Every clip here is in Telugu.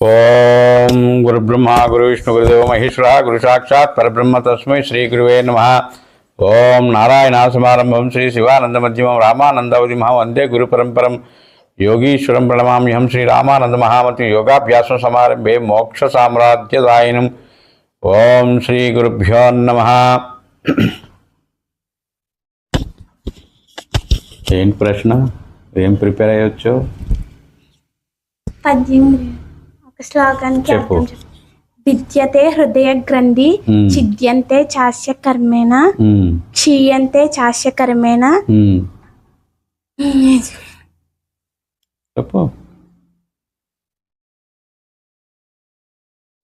ఓం గురు బ్రహ్మ గురు విష్ణు గురుదేవ మహేశ్వర గురు సాక్షాత్ పరబ్రహ్మ తస్మై శ్రీ గురువే నమ. ఓం నారాయణ సమారంభం శ్రీ శివానంద మధ్యమం రామానందవతిమహం వందే గురు పరంపరం. యోగీశ్వరం ప్రణమామ్యహం శ్రీ రామానంద మహామతి యోగాభ్యాసం సమారంభే మోక్ష సామ్రాజ్యదాయనం. ఓం శ్రీ గురుభ్యో నమ. ఏంటి ప్రశ్న? ఏం ప్రిపేర్ అయ్యొచ్చు పద్యం. ఒక శ్లోకానికి చెప్పు. అర్థం చెప్పు. విద్యతే హృదయ గ్రంథి మ్మ్. ఛిద్యంతే చాస్య కర్మేణ ఉమ్, క్షీయంతే చాస్య కర్మేణ. ఉమ్. చెప్పు.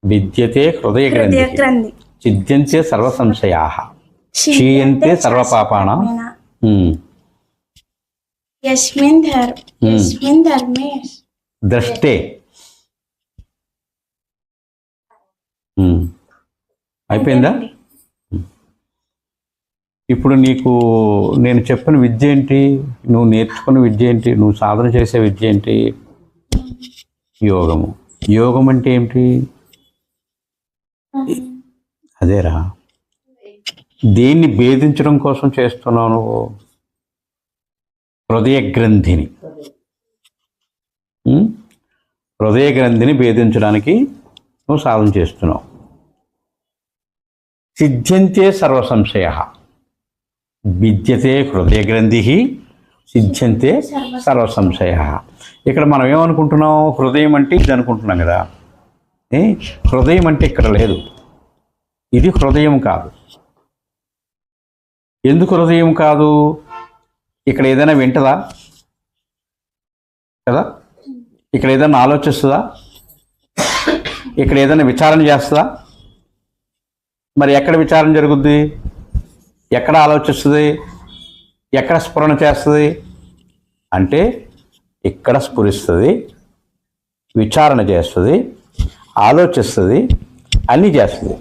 విద్యతే హృదయ హృదయ గ్రంథి. గ్రంథి. ఛిద్యంతే సర్వ సంశయా క్షీయంతే. ఉమ్. యస్మిన్ ధర్మే ద్రష్టే ఉమ్. అయిపోయిందా? ఇప్పుడు నీకు నేను చెప్పిన విద్య ఏంటి? నువ్వు నేర్చుకున్న విద్య ఏంటి? నువ్వు సాధన చేసే విద్య ఏంటి? యోగము. యోగం అంటే ఏమిటి? అదేరా. దేన్ని భేదించడం కోసం చేస్తున్నావు నువ్వు? హృదయ గ్రంథిని హృదయ గ్రంథిని భేదించడానికి నువ్వు సాధన చేస్తున్నావు. సిద్ధ్యంతే సర్వ సంశయ విద్యతే హృదయ గ్రంథి సిద్ధ్యంతే సర్వ సంశయ ఇక్కడ మనం ఏమనుకుంటున్నాం? హృదయం అంటే ఇది అనుకుంటున్నాం కదా. హృదయం అంటే ఇక్కడ లేదు. ఇది హృదయం కాదు. ఎందుకు హృదయం కాదు? ఇక్కడ ఏదైనా వింటదా? కదా? ఇక్కడ ఏదైనా ఆలోచిస్తుందా? ఇక్కడ ఏదైనా విచారణ చేస్తుందా? మరి ఎక్కడ విచారణ జరుగుద్ది? ఎక్కడ ఆలోచిస్తుంది? ఎక్కడ స్ఫురణ చేస్తుంది? అంటే ఇక్కడ స్ఫురిస్తుంది విచారణ చేస్తుంది ఆలోచిస్తుంది అన్నీ చేస్తుంది.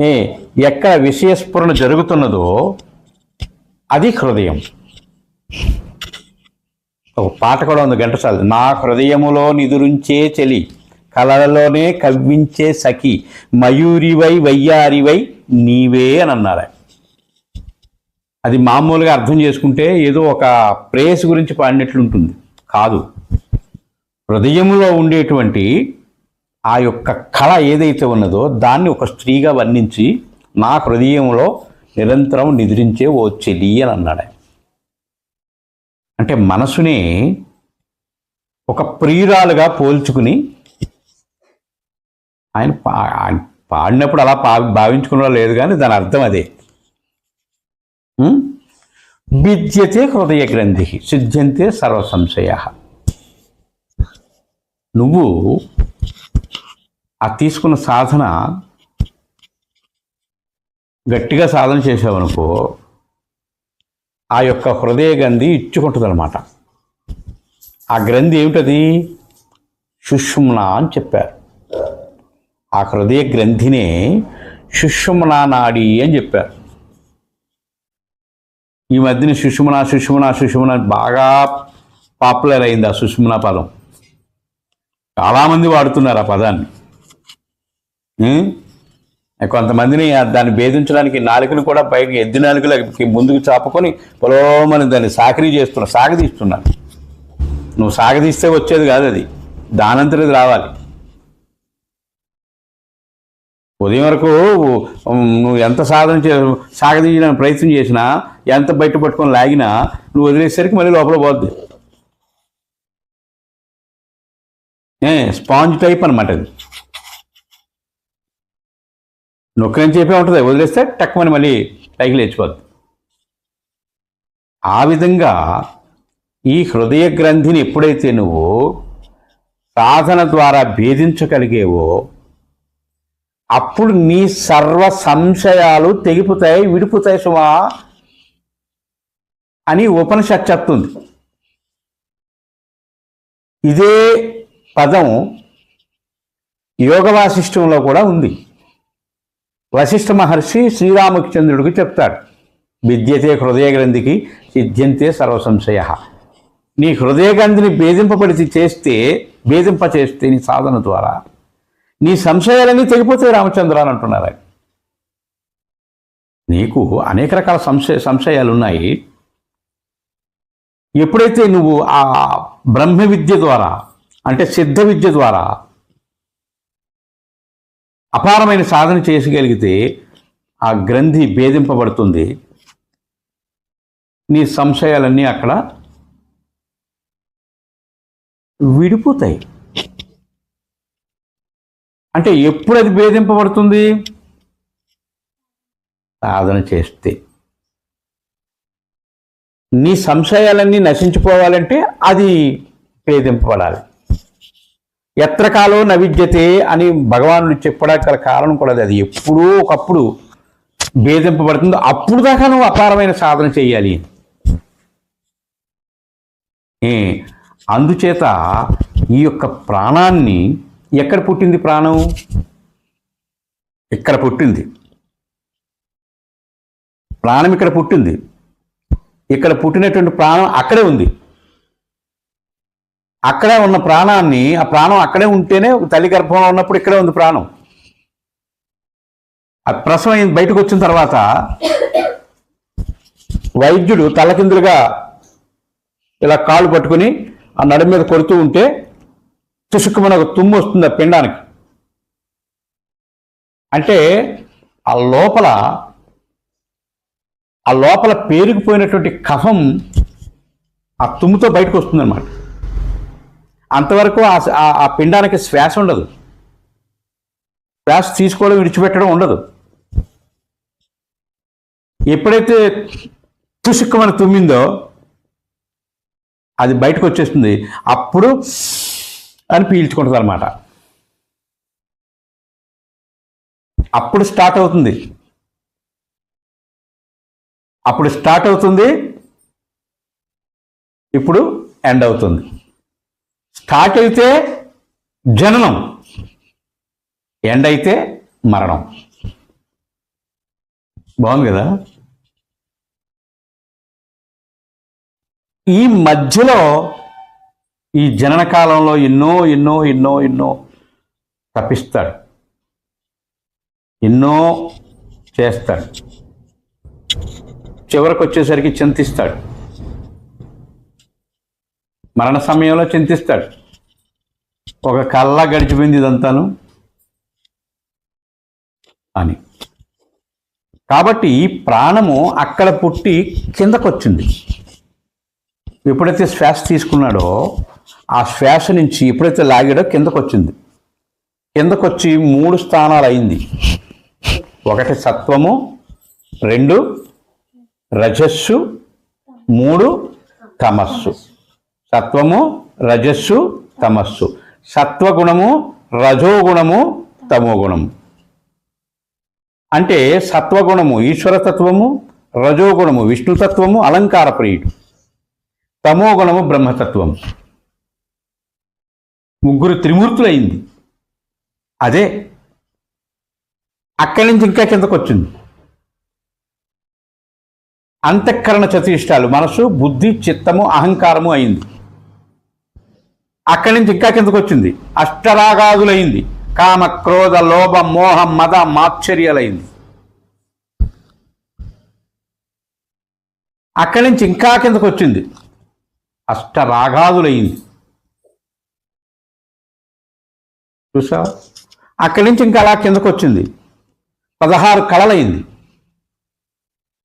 ఏ ఎక్కడ విషయ స్ఫురణ జరుగుతున్నదో అది హృదయం. ఒక పాట కూడా ఉంది ఘంటసాల నా హృదయములో నిదురుంచే చెలి కలలలోనే కవ్వించే సఖి మయూరివై వయ్యారివై నీవే అని అన్నారు. అది మామూలుగా అర్థం చేసుకుంటే ఏదో ఒక ప్రేయస్ గురించి పాడినట్లుంటుంది. కాదు. హృదయంలో ఉండేటువంటి ఆ యొక్క కళ ఏదైతే ఉన్నదో దాన్ని ఒక స్త్రీగా వర్ణించి నా హృదయంలో నిరంతరం నిద్రించే ఓ చెలి అని అన్నాడు. అంటే మనసుని ఒక ప్రియురాలుగా పోల్చుకుని ఆయన పాడినప్పుడు అలా పా లేదు కానీ దాని అర్థం అదే. ఉం? విద్యతే హృదయ గ్రంథి సిద్ధ్యంతే సర్వ సంశయ. నువ్వు ఆ తీసుకున్న సాధన గట్టిగా సాధన చేసావనుకో ఆ యొక్క హృదయ గ్రంథి ఇచ్చుకుంటుందన్నమాట. ఆ గ్రంథి ఏమిటది? సుషుమ్న అని చెప్పారు. ఆ హృదయ గ్రంథినే సుషుమ్నా నాడి అని చెప్పారు. ఈ మధ్యన సుషుమ్నా సుషుమ్నా సుషుమ్నా బాగా పాపులర్ అయింది ఆ సుషుమ్న పదం. చాలామంది వాడుతున్నారు ఆ పదాన్ని. కొంతమందిని దాన్ని భేదించడానికి నాలుకను కూడా పైకి ఎద్దు నాలుకలకి ముందుకు చాపుకొని పొలోమని దాన్ని సాకరీ చేస్తున్నా సాగదీస్తున్నాను నువ్వు సాగదీస్తే వచ్చేది కాదు అది. దానంతరది రావాలి. ఉదయం వరకు నువ్వు ఎంత సాధన చే సాగదీయడానికి ప్రయత్నం చేసినా ఎంత బయట పట్టుకొని లాగినా నువ్వు వదిలేసరికి మళ్ళీ లోపల పోద్ది. ఏ స్పాంజ్ టైప్ అనమాట అది. నొక్కని చెప్పే ఉంటుంది. వదిలేస్తే టక్మని మళ్ళీ పైకి లేచిపోద్ది. ఆ విధంగా ఈ హృదయ గ్రంథిని ఎప్పుడైతే నువ్వు సాధన ద్వారా భేదించగలిగేవో అప్పుడు నీ సర్వ సంశయాలు తెగిపోతాయి విడిపోతాయి సుమా అని ఉపనిషత్ చెప్తుంది. ఇదే పదం యోగ వాసిష్టంలో కూడా ఉంది. వశిష్ఠ మహర్షి శ్రీరామచంద్రుడికి చెప్తాడు విద్యతే హృదయ గ్రంథికి సిద్ధ్యంతే సర్వ సంశయ నీ హృదయ గ్రంథిని భేదింపబడి చేస్తే భేదింప చేస్తే నీ సాధన ద్వారా. నీ సంశయాలన్నీ తెగిపోతాయి రామచంద్ర అని అంటున్నారు ఆయన. నీకు అనేక రకాల సంశయ సంశయాలు ఉన్నాయి ఎప్పుడైతే నువ్వు ఆ బ్రహ్మ విద్య ద్వారా అంటే సిద్ధ విద్య ద్వారా అపారమైన సాధన చేయగలిగితే ఆ గ్రంథి భేదింపబడుతుంది. నీ సంశయాలన్నీ అక్కడ విడిపోతాయి. అంటే ఎప్పుడు అది భేదింపబడుతుంది? సాధన చేస్తే. నీ సంశయాలన్నీ నశించిపోవాలంటే అది భేదింపబడాలి. ఎత్రకాలో నవిద్యతే అని భగవానుడు చెప్పడానికి గల కారణం కూడా అది. ఎప్పుడో ఒకప్పుడు భేదింపబడుతుందో. అప్పుడు దాకా నువ్వు అపారమైన సాధన చేయాలి. ఏ, అందుచేత ఈ యొక్క ప్రాణాన్ని ఎక్కడ పుట్టింది ప్రాణం? ఇక్కడ పుట్టింది. ప్రాణం ఇక్కడ పుట్టింది. ఇక్కడ పుట్టినటువంటి ప్రాణం అక్కడే ఉంది. అక్కడే ఉన్న ప్రాణాన్ని ఆ ప్రాణం అక్కడే ఉంటేనే తల్లి గర్భంలో ఉన్నప్పుడు ఇక్కడే ఉంది ప్రాణం. ఆ ప్రసవం బయటకు వచ్చిన తర్వాత వైద్యుడు తలకిందులుగా ఇలా కాళ్ళు పట్టుకుని ఆ నడుము మీద కొడుతూ ఉంటే తుసుక్కుమని ఒక తుమ్ము వస్తుంది ఆ పిండానికి. అంటే ఆ లోపల ఆ లోపల పేరుకుపోయినటువంటి కఫం ఆ తుమ్ముతో బయటకు వస్తుందన్నమాట. అంతవరకు ఆ ఆ- పిండానికి శ్వాస ఉండదు. శ్వాస తీసుకోవడం విడిచిపెట్టడం ఉండదు. ఎప్పుడైతే తుసుక్కుమని తుమ్మిందో అది బయటకు వచ్చేస్తుంది అప్పుడు అని పీల్చుకుంటుంది అనమాట అప్పుడు స్టార్ట్ అవుతుంది. అప్పుడు స్టార్ట్ అవుతుంది. ఇప్పుడు ఎండ్ అవుతుంది. కాకైతే జననం ఎండైతే మరణం. బాగుంది కదా? ఈ మధ్యలో ఈ జనన కాలంలో ఎన్నో ఎన్నో ఎన్నో ఎన్నో తప్పిస్తాడు. ఎన్నో చేస్తాడు. చివరికి వచ్చేసరికి చింతిస్తాడు. మరణ సమయంలో చింతిస్తాడు. ఒక కళ్ళ గడిచిపోయింది ఇదంతాను అని. కాబట్టి ప్రాణము అక్కడ పుట్టి కిందకొచ్చింది. ఎప్పుడైతే శ్వాస తీసుకున్నాడో ఆ శ్వాస నుంచి ఎప్పుడైతే లాగాడో కిందకొచ్చింది. కిందకొచ్చి మూడు స్థానాలు అయింది ఒకటి సత్వము రెండు రజస్సు మూడు తమస్సు. సత్వము రజస్సు తమస్సు. సత్వగుణము రజోగుణము తమోగుణము. అంటే సత్వగుణము ఈశ్వరతత్వము రజోగుణము విష్ణుతత్వము అలంకార ప్రియుడు. తమోగుణము బ్రహ్మతత్వము. ముగ్గురు త్రిమూర్తులైంది. అదే అక్కడి నుంచి ఇంకా కిందకు వచ్చింది. అంతఃకరణ చతుష్టాలు మనసు బుద్ధి చిత్తము అహంకారము అయింది. అక్కడి నుంచి ఇంకా కిందకు వచ్చింది. అష్టరాగాదులైంది. కామ క్రోధ లోభ మోహ మద మాత్సర్యాలైంది. అక్కడి నుంచి ఇంకా కిందకు వచ్చింది. అష్టరాగాదులైంది. చూసా అక్కడి నుంచి ఇంకా అలా కిందకు వచ్చింది. పదహారు కళలైంది.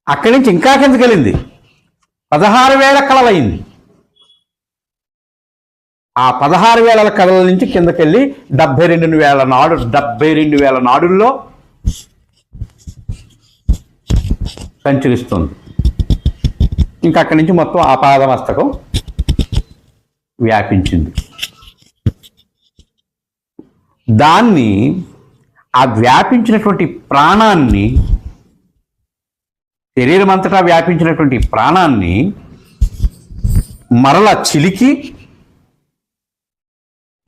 అక్కడి నుంచి ఇంకా కిందకి వెళ్ళింది పదహారు వేల కళలైంది. ఆ పదహారు వేల కథల నుంచి కిందకెళ్ళి డెబ్బై రెండు వేల నాడు డెబ్బై రెండు వేల నాడుల్లో సంచరిస్తుంది. ఇంకా అక్కడి నుంచి మొత్తం ఆపాదమస్తకం వ్యాపించింది. దాన్ని ఆ వ్యాపించినటువంటి ప్రాణాన్ని శరీరం అంతటా వ్యాపించినటువంటి ప్రాణాన్ని మరల చిలికి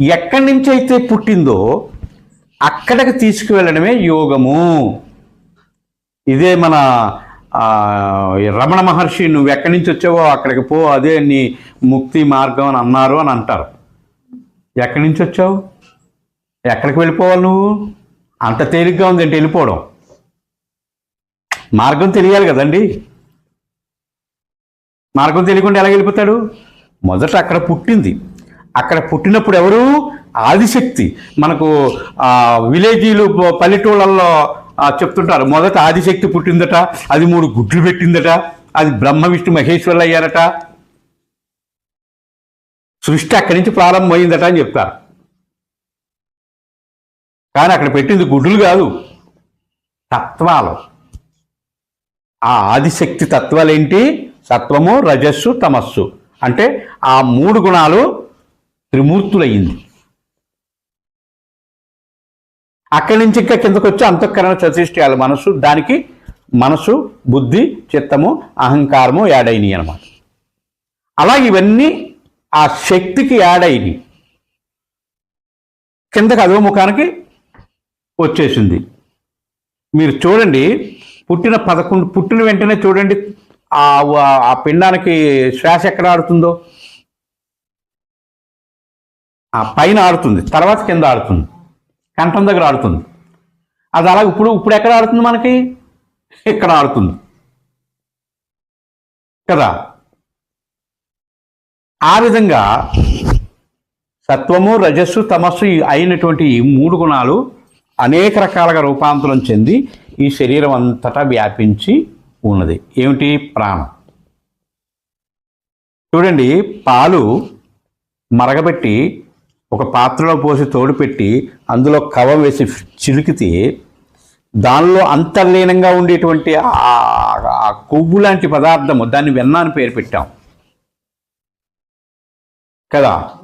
ఎక్కడి నుంచి అయితే పుట్టిందో అక్కడికి తీసుకువెళ్ళడమే యోగము. ఇదే మన రమణ మహర్షి నువ్వు ఎక్కడి నుంచి వచ్చావో అక్కడికి పో అదే నీ ముక్తి మార్గం అని అన్నారు అని అంటారు. ఎక్కడి నుంచి వచ్చావు? ఎక్కడికి వెళ్ళిపోవాలి నువ్వు? అంత తేలిగ్గా ఉంది వెళ్ళిపోవడం. మార్గం తెలియాలి కదండి. మార్గం తెలియకుండా ఎలా వెళ్ళిపోతాడు? మొదట అక్కడ పుట్టింది. అక్కడ పుట్టినప్పుడు ఎవరు? ఆదిశక్తి. మనకు విలేజీలు పల్లెటూళ్ళల్లో చెప్తుంటారు మొదట ఆదిశక్తి పుట్టిందట అది మూడు గుడ్లు పెట్టిందట అది బ్రహ్మ విష్ణు మహేశ్వరులు అయ్యారట. సృష్టి అక్కడి నుంచి ప్రారంభమైందట అని చెప్తారు. కానీ అక్కడ పెట్టింది గుడ్లు కాదు తత్వాలు. ఆ ఆదిశక్తి తత్వాలు ఏంటి సత్వము రజస్సు తమస్సు. అంటే ఆ మూడు గుణాలు త్రిమూర్తులయ్యింది. అక్కడి నుంచి ఇంకా కిందకు వచ్చి అంతఃకరణ చతుష్టయాలు మనసు దానికి మనసు బుద్ధి చిత్తము అహంకారము యాడ్ అనమాట అలాగే ఇవన్నీ ఆ శక్తికి యాడ్ అయినాయి కిందకి అదో ముఖానికి వచ్చేసింది. మీరు చూడండి పుట్టిన పదకొండు పుట్టిన వెంటనే చూడండి ఆ ఆ పిండానికి శ్వాస ఎక్కడ ఆడుతుందో? ఆ పైన ఆడుతుంది తర్వాత కింద ఆడుతుంది కంఠం దగ్గర ఆడుతుంది. అది అలా ఇప్పుడు ఇప్పుడు ఎక్కడ ఆడుతుంది మనకి? ఇక్కడ ఆడుతుంది. కదా? ఆ విధంగా సత్వము రజస్సు తమస్సు అయినటువంటి ఈ మూడు గుణాలు అనేక రకాలుగా రూపాంతరం చెంది ఈ శరీరం అంతటా వ్యాపించి ఉన్నది. ఏమిటి? ప్రాణం. చూడండి పాలు మరగబెట్టి ఒక పాత్రలో పోసి తోడుపెట్టి అందులో కవం వేసి చిలికితే దానిలో అంతర్లీనంగా ఉండేటువంటి ఆ- ఆ కొవ్వు లాంటి పదార్థము దాన్ని వెన్న అని పేరు పెట్టాం. కదా?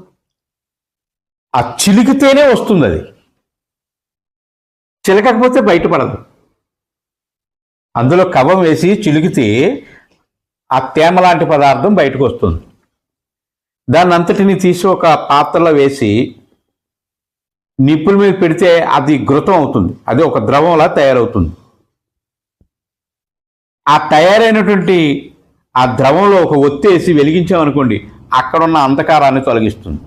ఆ చిలికితేనే వస్తుంది అది చిలకకపోతే బయటపడదు. అందులో కవం వేసి చిలికితే ఆ తేమ లాంటి పదార్థం బయటకు వస్తుంది. దాన్ని అంతటిని తీసి ఒక పాత్రలో వేసి నిప్పుల మీద పెడితే అది ఘృతం అవుతుంది. అది ఒక ద్రవంలా తయారవుతుంది. ఆ తయారైనటువంటి ఆ ద్రవంలో ఒక ఒత్తేసి వెలిగించామనుకోండి అక్కడున్న అంధకారాన్ని తొలగిస్తుంది.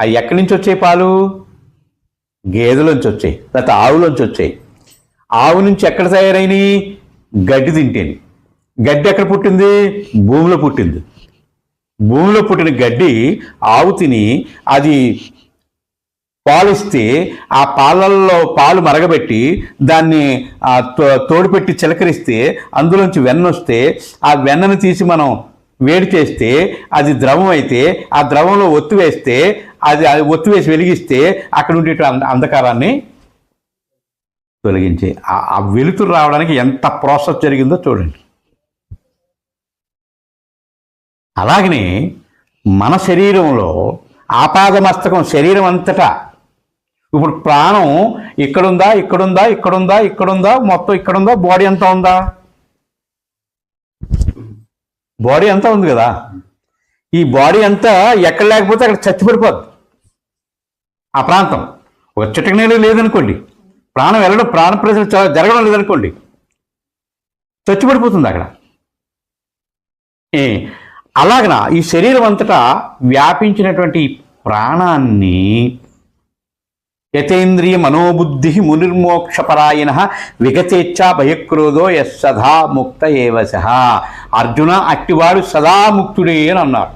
అవి ఎక్కడి నుంచి వచ్చాయి పాలు? గేదెలోంచి వచ్చాయి లేకపోతే ఆవులోంచి వచ్చాయి. ఆవు నుంచి ఎక్కడ తయారైనవి? గడ్డి తింటేని. గడ్డి ఎక్కడ పుట్టింది? భూమిలో పుట్టింది. భూమిలో పుట్టిన గడ్డి ఆవు తిని అది పాలిస్తే ఆ పాలల్లో పాలు మరగబెట్టి దాన్ని తో- తోడుపెట్టి చిలకరిస్తే అందులోంచి వెన్న వస్తే ఆ వెన్నను తీసి మనం వేడి చేస్తే అది ద్రవం అయితే ఆ ద్రవంలో ఒత్తి వేస్తే అది అది ఒత్తి వేసి వెలిగిస్తే అక్కడ ఉండే అంధకారాన్ని తొలగించే. ఆ- ఆ వెలుతురు రావడానికి ఎంత ప్రాసెస్ జరిగిందో చూడండి. అలాగనే మన శరీరంలో ఆపాదమస్తకం శరీరం అంతటా ఇప్పుడు ప్రాణం ఇక్కడుందా ఇక్కడుందా ఇక్కడుందా ఇక్కడుందా మొత్తం ఇక్కడుందా బాడీ ఎంత ఉందా? బాడీ అంతా ఉంది కదా. ఈ బాడీ అంతా ఎక్కడ లేకపోతే అక్కడ చచ్చిపడిపోద్ది. ఆ ప్రాంతం. ఒక చిటక నీళ్ళు లేదనుకోండి. ప్రాణం వెళ్ళడం ప్రాణ ప్రజలు జరగడం లేదనుకోండి. చచ్చిపడిపోతుంది అక్కడ. ఏ అలాగన ఈ శరీరం అంతటా వ్యాపించినటువంటి ప్రాణాన్ని యతేంద్రియ మనోబుద్ధి మునిర్మోక్షపరాయణ విగతేచ్ఛా భయక్రోధో యస్సదా ముక్త ఏవశ అర్జున అట్టివాడు సదా ముక్తుడే అని అన్నాడు.